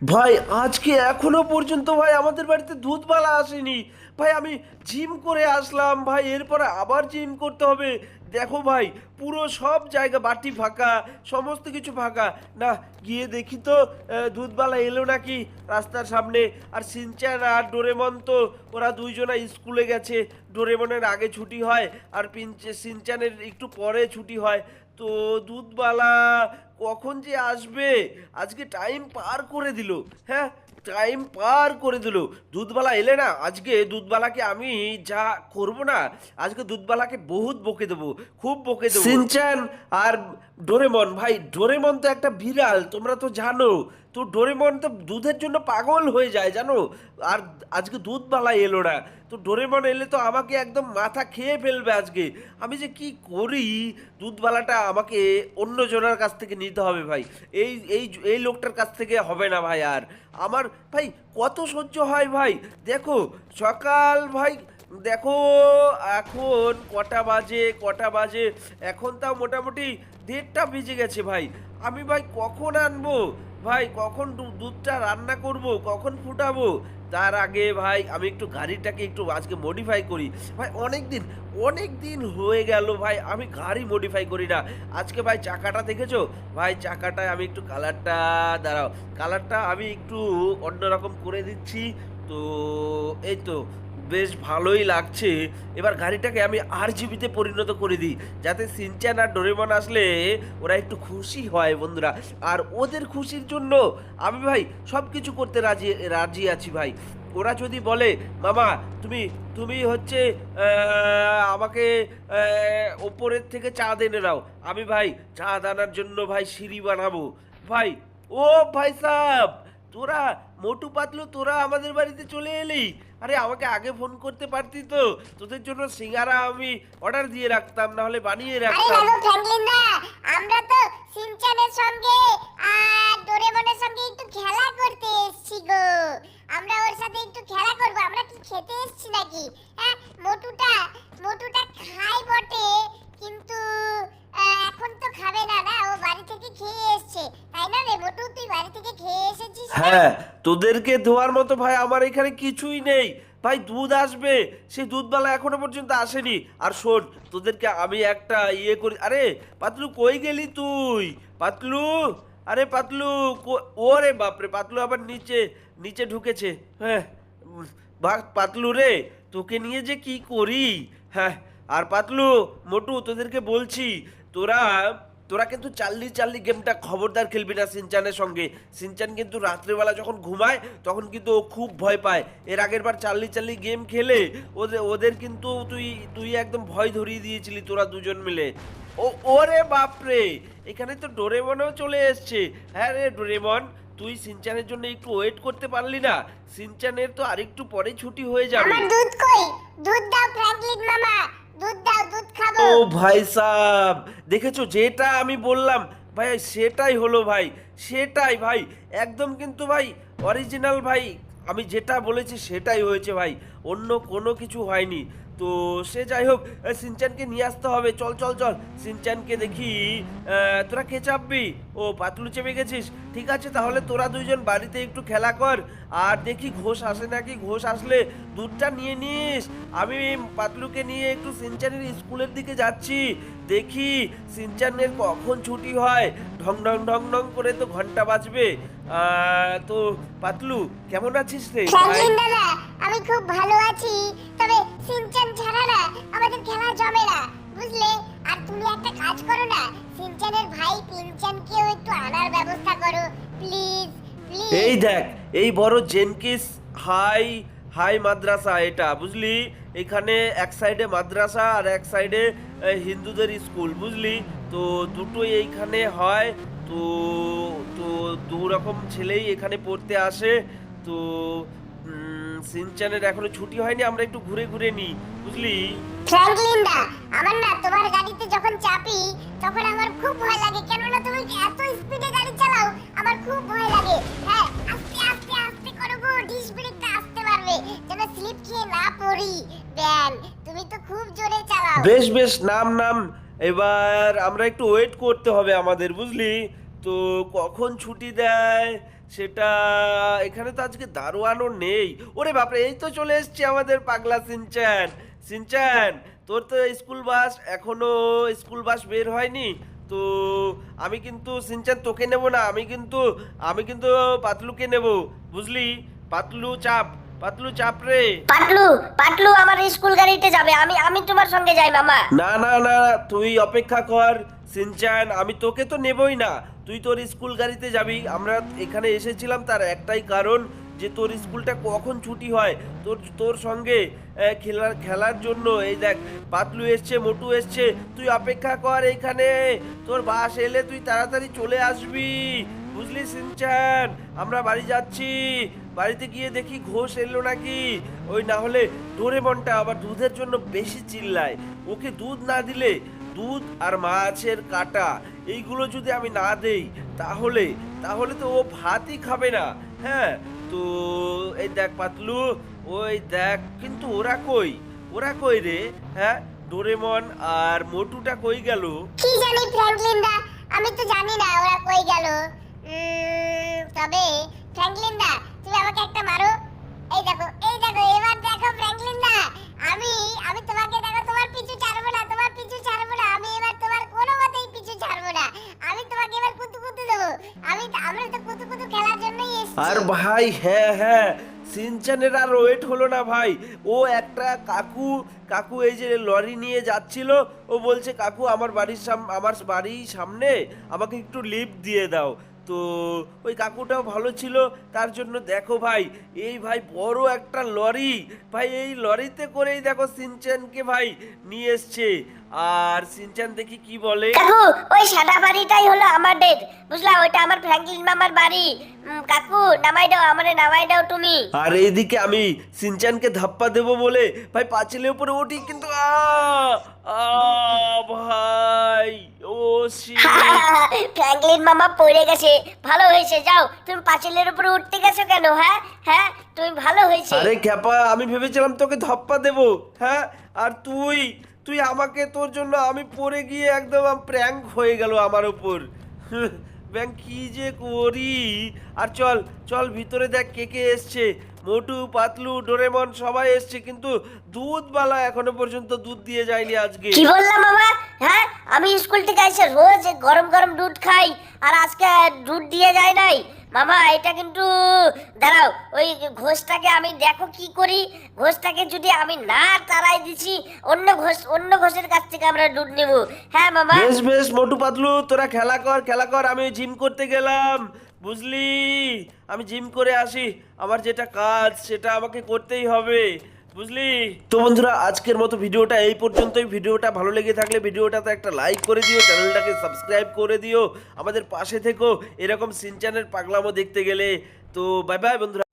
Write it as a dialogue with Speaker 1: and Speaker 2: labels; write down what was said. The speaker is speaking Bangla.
Speaker 1: ভাই, আজকে এখনও পর্যন্ত ভাই আমাদের বাড়িতে দুধবালা আসেনি। ভাই, আমি জিম করে আসলাম। ভাই, এরপরে আবার জিম করতে হবে। দেখো ভাই, পুরো সব জায়গা বাটি ফাঁকা, সমস্ত কিছু ফাঁকা। না, গিয়ে দেখি তো দুধবালা এলো নাকি রাস্তার সামনে। আর সিনচান আর ডোরেমন তো, ওরা দুইজনা স্কুলে গেছে। ডোরেমনের আগে ছুটি হয়, আর সিনচানের একটু পরে ছুটি হয়। তো দুধবালা কখন যে আসবে? আজকে টাইম পার করে দিল। হ্যাঁ টাইম পার করে দিল। দুধবালা এলে না, আজকে দুধবালাকে আমি যা করব না, আজকে দুধবালাকে বহুত বকে দেবো, খুব বকে দেবো। সিনচান আর ডোরেমন, ভাই, ডোরেমন তো একটা বিড়াল, তোমরা তো জানো। তো ডোরেমন তো দুধের জন্য পাগল হয়ে যায়, জানো? আর আজকে দুধ দুধবালা এলো না। তো ডোরেমন এলে তো আমাকে একদম মাথা খেয়ে ফেলবে আজকে। আমি যে কি করি? দুধবালাটা আমাকে অন্য জনের কাছ থেকে নিতে হবে ভাই। এই এই এই লোকটার কাছ থেকে হবে না ভাই আর। আমার, ভাই, কত সহ্য হয় ভাই? দেখো, সকাল ভাই, দেখো, এখন কটা বাজে কটা বাজে। এখন তাও মোটামুটি দেড়টা বেজে গেছে ভাই। আমি ভাই কখন আনব? ভাই, কখন দুধটা রান্না করব? কখন ফুটাবো? তার আগে ভাই, আমি একটু গাড়িটাকে একটু আজকে মডিফাই করি। ভাই অনেক দিন অনেক দিন হয়ে গেল ভাই, আমি গাড়ি মডিফাই করি না। আজকে ভাই চাকাটা দেখেছ? ভাই, চাকাটায় আমি একটু কালারটা দাঁড়াও। কালারটা আমি একটু অন্যরকম করে দিচ্ছি। তো, এই তো বেশ ভালোই লাগছে। এবার গাড়িটাকে আমি আর জিবিতে পরিণত করে দিই, যাতে সিনচান আর ডোরেমন আসলে ওরা একটু খুশি হয় বন্ধুরা। আর ওদের খুশির জন্য আমি ভাই সব কিছু করতে রাজি রাজি আছি ভাই। ওরা যদি বলে, মামা, তুমি তুমি হচ্ছে আমাকে ওপরের থেকে চাঁদ এনে নাও আমি ভাই চাঁদ আনার জন্য ভাই সিঁড়ি বানাবো। ভাই, ও ভাই সাহ তোরা মোটু পাতলু তোরা আমাদের বাড়িতে চলে এলি। আরে আমাকে আগে ফোন করতে পারতি তো। তোদের জন্য সিঙ্গারা আমি অর্ডার দিয়ে রাখতাম না হলে বানিয়ে
Speaker 2: আরে
Speaker 1: রাখতাম।
Speaker 2: দেখো ফ্র্যাঙ্কলিন দা আমরা তো সিনচানের সঙ্গে আর ডোরেমনের সঙ্গে একটু খেলা করতে এসেছি গো। আমরা ওর সাথে একটু খেলা করব। আমরা কি খেতে এসেছি নাকি? হ্যাঁ মোটুটা
Speaker 1: হ্যাঁ তোদেরকে ধোয়ার মতো ভাই আমার এখানে কিছুই নেই। ভাই, দুধ আসবে। সেই দুধবালা এখনও পর্যন্ত আসেনি। আর শোন, তোদেরকে আমি একটা ইয়ে করি আরে, পাতলু কই গেলি তুই? পাতলু? আরে, পাতলু ওরে বাপরে, পাতলু আবার নিচে নিচে ঢুকেছে। হ্যাঁ বাহ, পাতলু রে, তোকে নিয়ে যে কি করি? হ্যাঁ আর পাতলু, মোটু, তোদেরকে বলছি, তোরা তোরা কিন্তু চাল্লি চাল্লি গেমটা খবরদার খেলবি না সিনচানের সঙ্গে। সিনচান কিন্তু রাত্রেবেলা যখন ঘুমায়, তখন কিন্তু ও খুব ভয় পায়। এর আগের বার চাল্লি চাল্লি গেম খেলে ওদের ওদের কিন্তু তুই তুই একদম ভয় ধরিয়ে দিয়েছিলি তোরা দুজন মিলে। ও, ওরে বাপরে! এখানে তো ডোরেমনও চলে এসছে। হ্যাঁ রে ডোরেমন, তুই সিনচানের জন্য একটু ওয়েট করতে পারলি না। সিনচানের তো আরেকটু পরে ছুটি হয়ে যাবে।
Speaker 2: আমার দুধ কই? দুধ দাও ফ্র্যাঙ্কলিন মামা। দুধ দাও, দুধ খাব।
Speaker 1: ও ভাই সাব, দেখেছ যেটা আমি বললাম? ভাই, সেটাই হলো ভাই, সেটাই ভাই, একদম কিন্তু ভাই অরিজিনাল ভাই, আমি যেটা বলেছি সেটাই হয়েছে ভাই, অন্য কোনো কিছু হয়নি। তো সে যাই হোক সিনচানকে নিয়ে আসতে হবে, চল চল চল সিনচানকে দেখি তোরা কে চাপবি? ও পাতলু চেপে গেছিস? ঠিক আছে তাহলে তোরা দুইজন বাড়িতে একটু খেলা কর। আর দেখি ঘোষ আসে নাকি? ঘোষ আসলে দুধটা নিয়ে নিস। আমি পাতলুকে নিয়ে একটু সিনচানের স্কুলের দিকে যাচ্ছি। দেখি সিনচানের কখন ছুটি হয়। ঢং ঢং ঢং ঢং করে তো ঘণ্টা বাজবে। তো পাতলু কেমন আছিস রে?
Speaker 2: দাদা আমি খুব ভালো আছি। তবে সিনচান ছাড়া না আমাদের খেলা জমে না। বুঝলে? আর তুমি একটা কাজ করো না, সিনচানের ভাই পিনচানকেও একটু আনার ব্যবস্থা করো প্লিজ প্লিজ
Speaker 1: এই দেখ, এই বড় জেনকিস হাই হাই মাদ্রাসা এটা, বুঝলি? এখানে এক সাইডে মাদ্রাসা আর এক সাইডে হিন্দুদের স্কুল, বুঝলি? তো দুটোই এইখানে হয়, তো তো দু রকম ছেলেই এখানে পড়তে আসে, তো সিনচানের এখনও ছুটি হয়নি আমরা একটু ঘুরে ঘুরে নিই বুঝলি?
Speaker 2: ফ্র্যাঙ্কলিন দা আমার না তোমার গাড়িতে যখন চাপি তখন আমার খুব ভয় লাগে। কেননা তুমি এত স্পিডে গাড়ি চালাও আমার খুব ভয় লাগে। হ্যাঁ আস্তে আস্তে আস্তে করো গো ডিশ ব্রেকটা আসতে পারবে। যেন স্লিপ খেয়ে না পড়ি। ব্যান তুমি তো খুব জোরে চালাও।
Speaker 1: বেশ বেশ নাম নাম। এবার আমরা একটু ওয়েট করতে হবে আমাদের বুঝলি? তো কখন ছুটি দেয়? সেটা এখানে তো আজকে দারোয়ানও নেই। ওরে বাপরে, এই তো চলে এসছে আমাদের পাগলা সিনচান সিনচান তোর তো স্কুল বাস এখনও স্কুল বাস বের হয়নি। তো আমি কিন্তু সিনচান তোকে নেব না, আমি কিন্তু আমি কিন্তু পাতলুকে নেব, বুঝলি? পাতলু চাপ। পাতলু চাপ রে।
Speaker 3: পাটলু পাটলু আমার স্কুল গাড়িতে যাবে। আমি আমি তোমার সঙ্গে যাই মামা।
Speaker 1: না না না তুই অপেক্ষা কর সিনচান আমি তোকে তো নেবই না। তুই তোর স্কুল গাড়িতে যাবি। আমরা এখানে এসেছিলাম তার একটাই কারণ যে তোর স্কুলটা কখন ছুটি হয়। তোর তোর সঙ্গে খেলার খেলার জন্য এই দেখ পাতলু এসছে মোটু এসছে। তুই অপেক্ষা কর এইখানে তোর বাস এলে তুই তাড়াতাড়ি চলে আসবি। বুঝলি সিনচান? আমরা বাড়ি যাচ্ছি। বাড়িতে গিয়ে দেখি ঘোষ এলো নাকি? ওই না হলে ডোরেমনটা আবার দুধের জন্য বেশি চিল্লায়। ওকে দুধ না দিলে দুধ আর মাছের কাটা, এইগুলো যদি আমি না দেই, তাহলে তাহলে তো ও ভাতই খাবে না। হ্যাঁ তো এই দেখ পাতলু, ওই দেখ, কিন্তু ওরা কই? ওরা কই রে? হ্যাঁ ডোরেমন আর মোটুটা কই গেল?
Speaker 2: কি জানি ফ্র্যাঙ্কলিন দা আমি তো জানি না ওরা কই গেল। তবে ফ্র্যাঙ্কলিন দা তুমি আমাকে একটা মারো। এই দেখো এই দেখো, এবার দেখো ফ্র্যাঙ্কলিন দা আমি আমি তোমাকে দেখো, তোমার পিছু ছাড়বো না, তোমার পিছু ছাড়বো না, আমি এবার তোমার কোনো মতেই পিছু ছাড়বো না। আমি তোমাকে এবার কুতু কুতু দেবো। আমি আমরা তো কুতু কুতু খেলার জন্যই এসেছি।
Speaker 1: আর ভাই হ্যাঁ হ্যাঁ সিনচানের আর ওয়েট হলো না ভাই। ও একটা কাকু কাকু এই যে লরি নিয়ে যাচ্ছিল, ও বলছে, কাকু, আমার বাড়ির সাম, আমার বাড়ির সামনে আমাকে একটু লিফট দিয়ে দাও। তো ওই কাকুটাও ভালো ছিল। তার জন্য দেখো ভাই, এই ভাই বড় একটা লরি। ভাই, এই লরিতে করেই দেখো সিনচেনকে ভাই নিয়ে এসছে। আর সিনচান দেখি কি বলে?
Speaker 3: কাকু ওই সাদা বাড়িটাই হলো আমাদের বুঝলা ওইটা আমার ফ্র্যাঙ্কলিন মামার বাড়ি। কাকু নামাই দাও আমারে নামাই দাও তুমি।
Speaker 1: আর এইদিকে আমি সিনচানকে ধাপ্পা দেব বলে ভাই পাঁচিলের উপরে উঠি কিন্তু আ আ ভাই ও শি
Speaker 3: ফ্র্যাঙ্কলিন মামা পড়ে গেছে। ভালো হয়েছে যাও তুমি পাঁচিলের উপরে উঠতে গেছো কেন হ্যাঁ? হ্যাঁ তুমি ভালো হয়েছে।
Speaker 1: আরে খ্যাপা আমি ভেবেছিলাম তোকে ধাপ্পা দেব হ্যাঁ? আর তুই তুই আমাকে তোর জন্য আমি পড়ে গিয়ে একদম প্র্যাঙ্ক হয়ে গেল আমার উপর। ব্যাং কি যে করি? আর চল চল ভিতরে দেখ কে কে এসছে। মোটু পাতলু ডোরেমন সবাই এসছে কিন্তু দুধবালা এখনও পর্যন্ত দুধ দিয়ে যায়নি আজকে।
Speaker 3: কি বললাম মামা হ্যাঁ আমি স্কুল থেকে এসে রোজ গরম গরম দুধ খাই আর আজকে দুধ দিয়ে যায় নাই। মামা এটা কিন্তু দাঁড়াও ওই ঘোষটাকে আমি দেখো কি করি। ঘোষটাকে যদি আমি না তারাই দিছি অন্য ঘোষ অন্য ঘোষের কাছ থেকে আমরা দুধ নেব। হ্যাঁ মামা
Speaker 1: বেশ বেশ মোটু পাতলু তোরা খেলা কর খেলা কর আমি জিম করতে গেলাম। বুঝলি? আমি জিম করে আসি, আমার যেটা কাজ সেটা আমাকে করতেই হবে, বুঝলি? তো বন্ধুরা, আজকের মতো ভিডিওটা এই পর্যন্তই। ভিডিওটা ভালো লেগে থাকলে ভিডিওটাতে একটা লাইক করে দিও, চ্যানেলটাকে সাবস্ক্রাইব করে দিও। আমাদের পাশে থেকো, এরকম সিনচানের পাগলামো দেখতে গেলে। তো বাই বাই বন্ধুরা।